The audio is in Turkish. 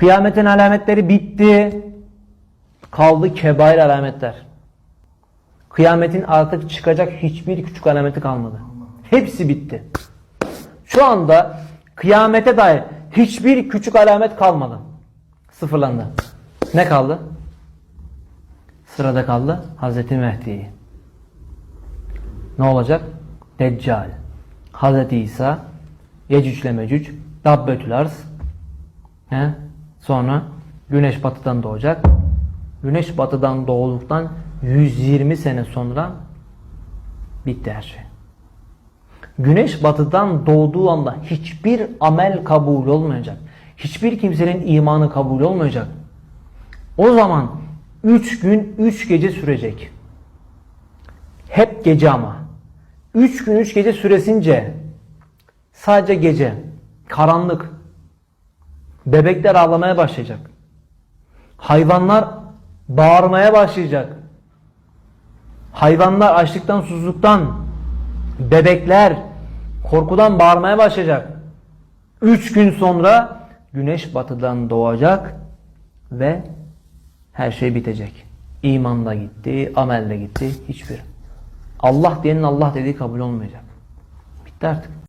Kıyametin alametleri bitti. Kaldı kebair alametler. Kıyametin artık çıkacak hiçbir küçük alameti kalmadı. Hepsi bitti. Şu anda kıyamete dair hiçbir küçük alamet kalmadı. Sıfırlandı. Ne kaldı? Sırada kaldı Hazreti Mehdi. Ne olacak? Deccal. Hazreti İsa, Yecüc ile Mecüc, Dabbetül Arz. He? Sonra güneş batıdan doğacak. Güneş batıdan doğduktan 120 sene sonra bitti her şey. Güneş batıdan doğduğu anda hiçbir amel kabul olmayacak. Hiçbir kimsenin imanı kabul olmayacak. O zaman 3 gün 3 gece sürecek. Hep gece ama. 3 gün 3 gece süresince sadece gece, karanlık, bebekler ağlamaya başlayacak. Hayvanlar bağırmaya başlayacak. Hayvanlar açlıktan, susuzluktan, bebekler korkudan bağırmaya başlayacak. Üç gün sonra güneş batıdan doğacak ve her şey bitecek. İman da gitti, amel de gitti, hiçbir. Allah diyenin Allah dediği kabul olmayacak. Bitti artık.